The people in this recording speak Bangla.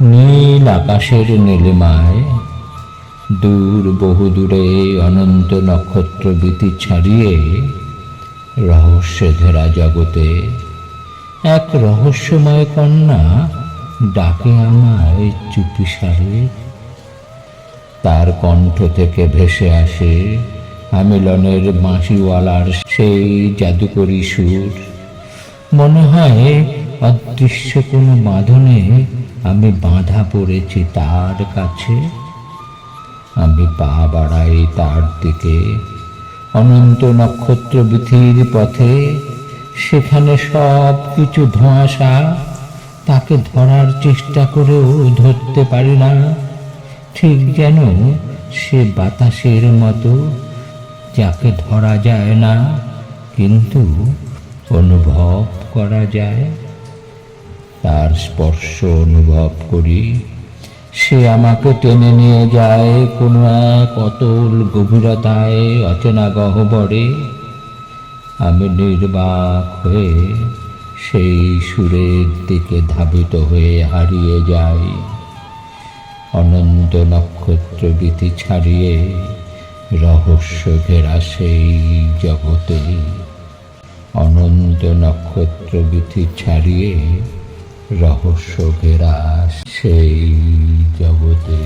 আকাশের নীলিমায় দূর বহু দূরে অনন্ত নক্ষত্র বীতি ছাড়িয়ে রহস্য ধরা জগতে এক রহস্যময় কন্যা ডাকে আমায় চুপিসারে তার কণ্ঠ থেকে ভেসে আসে আমিলনের বাঁশিওয়ালার সেই জাদুকরী সুর। মনে হয় অদৃশ্য কোনো বাঁধনে আমি বাঁধা পড়েছি তার কাছে। আমি পা বাড়াই তার দিকে। অনন্ত নক্ষত্র বিথির পথে, সেখানে সব কিছু ধোঁয়াশা। তাকে ধরার চেষ্টা করেও ধরতে পারি না। ঠিক যেন সে বাতাসের মতো, যাকে ধরা যায় না, কিন্তু অনুভব করা যায়। তার স্পর্শ অনুভব করি। সে আমাকে টেনে নিয়ে যায় কোনো এক অতল গভীরতায়, অচেনা গহ্বরে। আমি নির্বাক হয়ে সেই সুরের দিকে ধাবিত হয়ে হারিয়ে যাই। অনন্ত নক্ষত্র বিধি ছাড়িয়ে রহস্য ঘেরা সেই জগতে। অনন্ত নক্ষত্র বিধি ছাড়িয়ে রহস্য ঘেরা সেই জগতে।